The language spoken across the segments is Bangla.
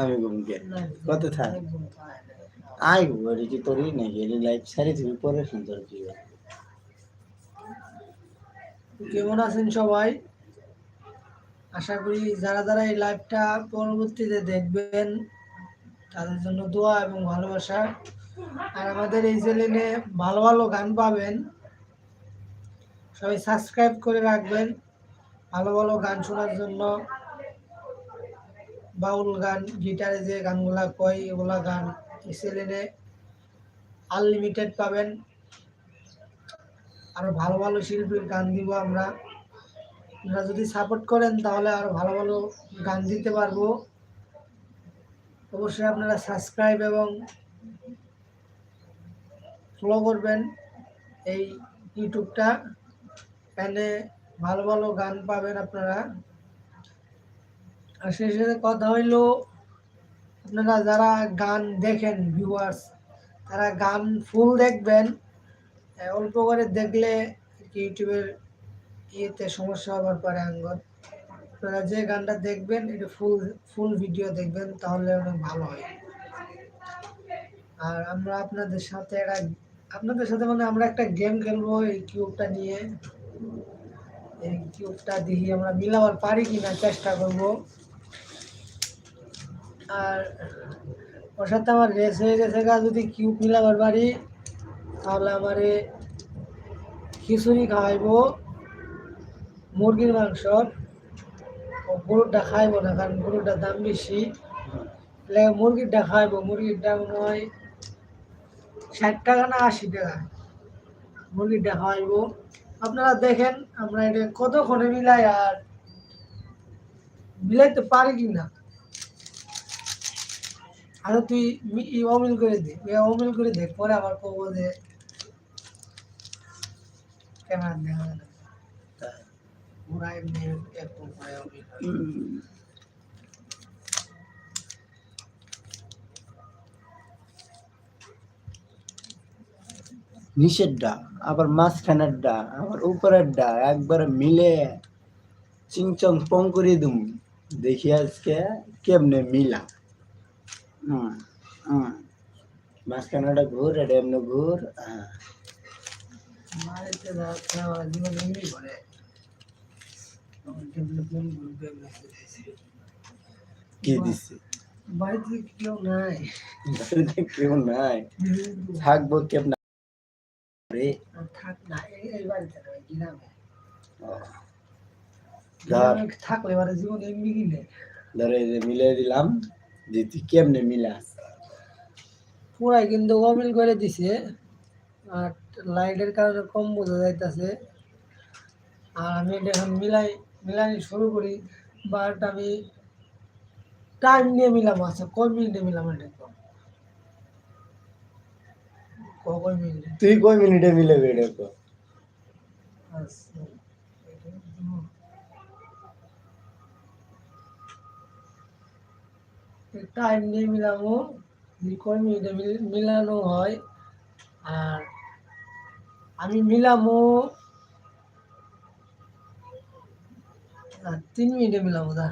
আমি কত থাক। আই কি তোরই নাকি লাইফ সারি তুমি পরে সুন্দর কি কেমন আছেন সবাই। আশা করি যারা যারা এই লাইভটা পরবর্তীতে দেখবেন, তাদের জন্য দোয়া এবং ভালোবাসা। আর আমাদের এই চ্যানেলে ভালো ভালো গান পাবেন। সবাই সাবস্ক্রাইব করে রাখবেন। ভালো ভালো গান শোনার জন্য বাউল গান, গিটারে যে গানগুলা কয়, এগুলা গান চ্যানেলে আনলিমিটেড পাবেন। আরও ভালো ভালো শিল্পীর গান দিব আমরা। আপনারা যদি সাপোর্ট করেন তাহলে আরও ভালো ভালো গান দিতে পারব। অবশ্যই আপনারা সাবস্ক্রাইব এবং ফলো করবেন এই ইউটিউবটা। এখানে ভালো ভালো গান পাবেন আপনারা। আর সেই সাথে কথা হইল, আপনারা যারা গান দেখেন ভিউয়ার্স তারা গান ফুল দেখবেন। অল্প করে দেখলে ইউটিউবের ইয়েতে সমস্যা হবার পারে আঙ্গর। আপনারা যে গানটা দেখবেন, এটা ফুল ফুল ভিডিও দেখবেন, তাহলে অনেক ভালো হয়। আর আমরা আপনাদের সাথে একটা, আপনাদের সাথে মানে আমরা একটা গেম খেলব এই কিউবটা নিয়ে। এই কিউবটা দেখি আমরা মিলাবার পারি কিনা চেষ্টা করব। আর ওর সাথে আমার রেস হয়ে গেছে গা, যদি কিউব মিলাবার পারি, তাহলে আমারে খিচুড়ি খাওয়াইবো, মুরগির মাংস গরুরটা খাইবো না, কারণ গরুরটার দাম বেশি। মুরগিরটা খাইবো, মুরগির দাম হয় ষাট টাকা না আশি টাকা। মুরগিরটা খাওয়াইবো। আপনারা দেখেন আমরা এটা কতক্ষণে মিলাই আর মিলাইতে পারি কি না আরে তুই অমিল করে দে অমিল করে দে পরে আবার কব যে ক্যামেরা দেখা যায় না। অমিল নিচের ডা আবার মাঝখানের ডা আবার উপরের ডা একবার মিলে চিংচং পং করে দুম। দেখি আজকে কেমনে মিলা। হুম হুম মাঝখানেটা ঘুর এটা এমনি ঘুর কি দিছে? বাড়িতে কেউ নাই। কেউ নাই। থাকব কেমন? রে থাক না এই এই বাড়িতে গ্রামে ও। ধর গ্রামে থাকলে এবারে জীবন এমনি কিনে ধরে যে মিলে দিলাম যে তুই কেমনে মিলাস পুরাই কিন্তু অমিল করে দিছে আর লাইটের কারণে কম বোঝা যাইতেছে আর আমি এটা এখন মিলাই মিলানি শুরু করি বাট আমি টাইম নিয়ে মিলাম আচ্ছা কয় মিনিটে মিলাম এটা কয় মিনিটে তুই কয় মিনিটে মিলে বেড়ে তো আচ্ছা এটা দিব। টাইম নিয়ে মিলামো যে কয় মিনিটে মিল- মিলানো হয় আর আমি মিলামো না, তিন মিনিটে মিলামো দা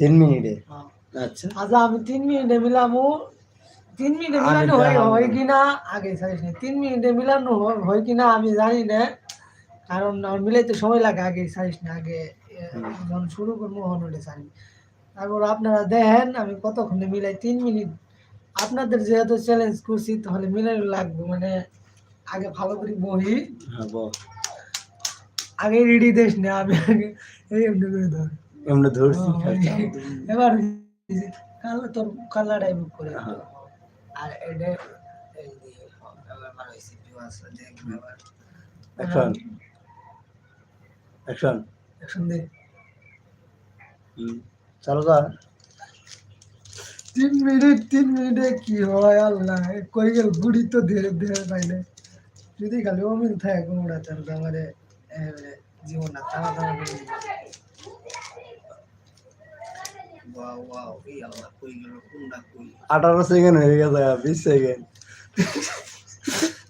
তিন মিনিটে? হ্যাঁ। আচ্ছা। আচ্ছা আমি তিন মিনিটে মিলামো তিন মিনিটে মিলানো হয়। হয় কিনা আগে সারিস না। তিন মিনিটে মিলানো হয়- কিনা আমি জানি না। কারণ আমার মিলাইতে সময় লাগে আগে না আগে যখন শুরু করব হন সারি তারপর আপনারা দেখেন আমি কতক্ষণে মিলাই? তিন মিনিট। আপনাদের যেহেতু চ্যালেঞ্জ করছি তাহলে মিলানো লাগবে। মানে আগে ভালো করে বহি। হ্যাঁ আগে রেডি দেশ না আমি আগে এই এমনি করে ধর। এমনি ধরছি হ্যাঁ, এবার কালা তোর কালারটাই বুক করে। হ্যাঁ। আর এটা অ্যাকশন অ্যাকশন অ্যাকশন দে চালু তিন মিনিট তিন মিনিটে কি হয় আল্লাহ। কই গেল? বুড়ি তো ধীরে ধীরে পাইলে। যদি খালি অমিল থাকে কোমড়া তাহলে আমারে জীবন না তারা তারা ওয়াও ওয়াও এই আল্লাহ কই গেল কোনটা কই আঠারো সেকেন্ড হয়ে গেছে বিশ সেকেন্ড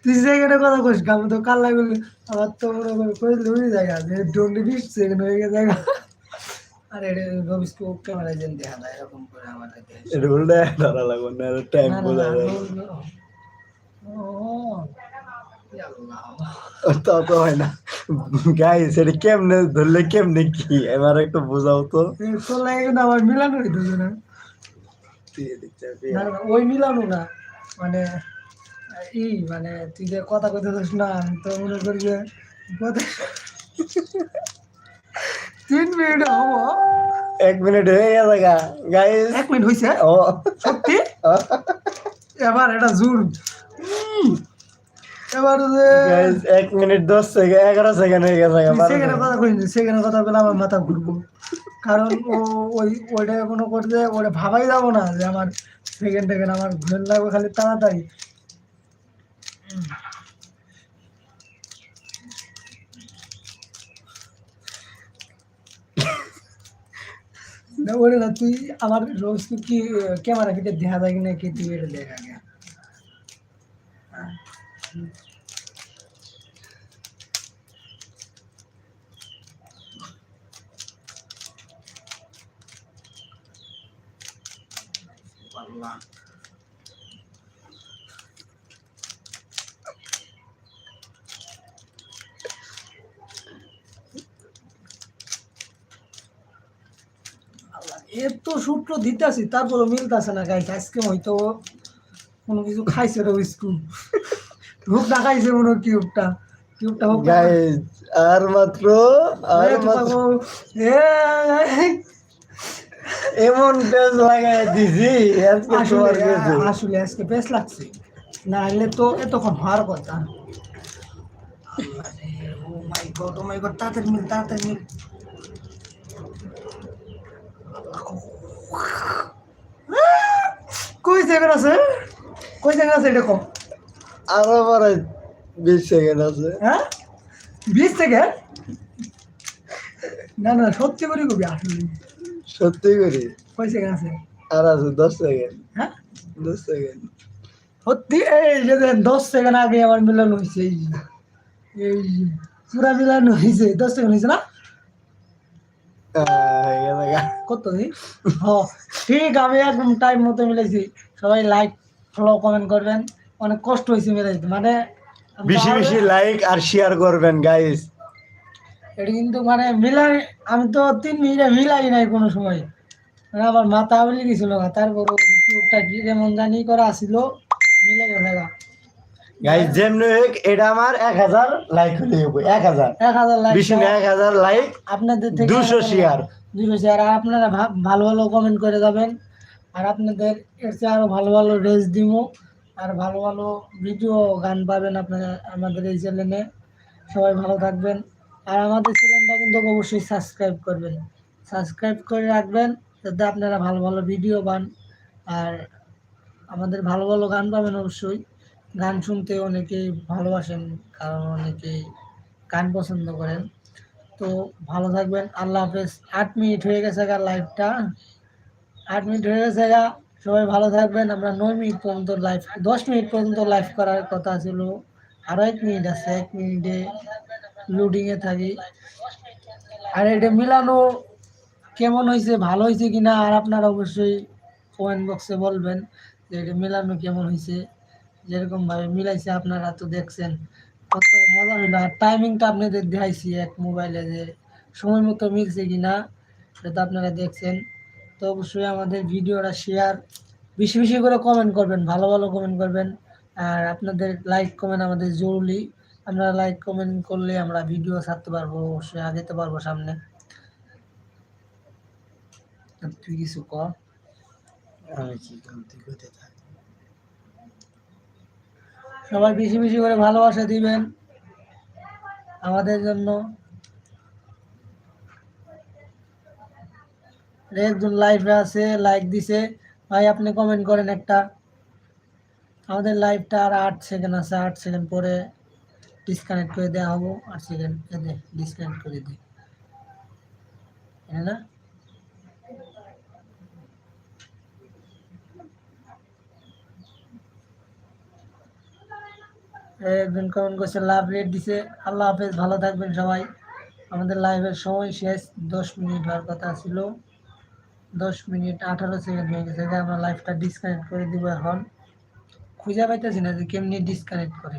তুই সেখানে কথা কইস আমি তো কাল লাগলে আমার তো মনে করে কইলে ওই জায়গা যে ডন্ডি বিশ সেকেন্ড হয়ে গেছে আর এটা রবিস্কো ক্যামেরায় যেন দেখা যায় এরকম করে আমাদের দেশ। এটা উল্টা ধরা লাগবে না টাইম না, যায়. ও। তা তো হয় না। গাইস এটা কেমনে ধরলে কেমনে কি? এবার একটু বোঝাও তো। আমার মিলানো হইতেছে না ওই মিলানো না মানে ই মানে তুই যে কথা কইতে চাস না আমি তো মনে করি যে কথা তিন মিনিট হব এক মিনিট হয়ে গেছে গা। গাইস এক মিনিট হয়েছে ও। সত্যি? এবার এটা জোর উম, এবার যে এক মিনিট দশ সেকেন্ড এগারো সেকেন্ড হয়ে গেছে। কথা কইনি কথা বলে আমার মাথা ঘুরবো। কারণ ও ওই ওইটা কোনো করতে ওটা ভাবাই যাব না যে আমার সেকেন্ড সেকেন্ড আমার ঘুরে লাগবে খালি তাড়াতাড়ি। ওরে না তুই আমার রোজ কি ক্যামেরা কিটে দেখা যায় কিনা কি তুই এটা দেখ আগে আল্লাহ, এত সূত্র দিতেছি তারপরে মিলতেছে না গাইছে আজকে হয়তো কোনো কিছু খাইছে রে স্কুল হুক না মনে কিউবটা কিউবটা হোক আর মাত্র আর মাত্র। এমন পেজ লাগাই দিছি আজকে তোমার কিছু। আসলে আজকে বেশ লাগছে। না হলে তো এতক্ষণ হওয়ার কথা। ও মাই গড ও মাই গড তাড়াতাড়ি মিল তাড়াতাড়ি মিল। কই সেকেন্ড আছে? কই সেকেন্ড আছে এটা কম? আরও পরে বিশ সেকেন্ড আছে। হ্যাঁ? বিশ সেকেন্ড না না সত্যি করে কবি আসলে। সত্যি করি? কই সেকেন্ড আছে? আর আছে দশ সেকেন্ড হ্যাঁ? দশ সেকেন্ড সত্যি? এই যে দশ সেকেন্ড আগে আমার মিলানো হয়েছে এই। এই পুরা মিলানো হয়েছে দশ সেকেন্ড হয়েছে না? কত ঠিক আমি একদম টাইম মতো মিলাইছি। সবাই লাইক ফলো কমেন্ট করবেন। অনেক কষ্ট হয়েছে মিলাইতে মানে বেশি বেশি লাইক আর শেয়ার করবেন গাইস এটা কিন্তু মানে মিলাই আমি তো তিন মিনিটে মিলাই নাই কোনো সময়। মানে আমার মাথা আবলি গেছিল তারপর টুকটা কি যেমন জানি করা আসিল মিলে গেছে গা। গাইস যেমনি হোক এটা আমার এক হাজার লাইক হলে হবে এক হাজার। এক হাজার লাইক বেশি না এক হাজার লাইক আপনাদের থেকে দুশো শেয়ার দুশো শেয়ার আর আপনারা ভালো ভালো কমেন্ট করে যাবেন। আর আপনাদের এর চেয়ে আরও ভালো ভালো রেস দিব আর ভালো ভালো ভিডিও গান পাবেন আপনারা আমাদের এই চ্যানেলে সবাই ভালো থাকবেন। আর আমাদের চ্যানেলটা কিন্তু অবশ্যই সাবস্ক্রাইব করবেন। সাবস্ক্রাইব করে রাখবেন যাতে আপনারা ভালো ভালো ভিডিও পান। আর আমাদের ভালো ভালো গান পাবেন অবশ্যই। গান শুনতে অনেকেই ভালোবাসেন, কারণ অনেকেই গান পছন্দ করেন। তো ভালো থাকবেন। আল্লাহ হাফেজ। আট মিনিট হয়ে গেছে গা লাইভটা আট মিনিট হয়ে গেছে গা। সবাই ভালো থাকবেন। আমরা নয় মিনিট পর্যন্ত লাইভ দশ মিনিট পর্যন্ত লাইভ করার কথা ছিল। আরও এক মিনিট আছে, এক মিনিটে লোডিংয়ে থাকি। আর এটা মিলানো কেমন হয়েছে, ভালো হয়েছে কিনা, আর আপনারা অবশ্যই কমেন্ট বক্সে বলবেন যে এটা মিলানো কেমন হয়েছে। যেরকমভাবে মিলাইছে আপনারা তো দেখছেন। কত মজা হইল। আর টাইমিংটা আপনাদের দেখাইছি এক মোবাইলে যে সময় মতো মিলছে কি কিনা, সেটা আপনারা দেখছেন। তো অবশ্যই আমাদের ভিডিওটা শেয়ার বেশি বেশি করে কমেন্ট করবেন ভালো ভালো কমেন্ট করবেন। আর আপনাদের লাইক কমেন্ট আমাদের জরুরি। আমরা লাইক কমেন্ট করলে আমরা ভিডিও ছাড়তে পারব অবশ্যই আগাতে পারব সামনে। তুই কিছু কর আমি কি করতে করতে থাকি? সবাই বেশি বেশি করে ভালোবাসা দিবেন। আমাদের জন্য একজন লাইভে আছে লাইক দিছে। ভাই, আপনি কমেন্ট করেন একটা। আমাদের লাইভটা আর আট সেকেন্ড আছে, আট সেকেন্ড পরে ডিসকানেক্ট করে দেওয়া হব। আট সেকেন্ড ডিসকানেক্ট করে দিই না একজন কমেন্ট করছে লাভ রেট দিছে। আল্লাহ হাফেজ, ভালো থাকবেন সবাই। আমাদের লাইভের সময় শেষ, দশ মিনিট হওয়ার কথা ছিল। দশ মিনিট, আঠারো সেকেন্ড হয়ে গেছে। যে আমরা লাইফটা ডিসকানেক্ট করে দিব এখন। খুঁজে পাইতেছি না যে কেমনি ডিসকানেক্ট করে।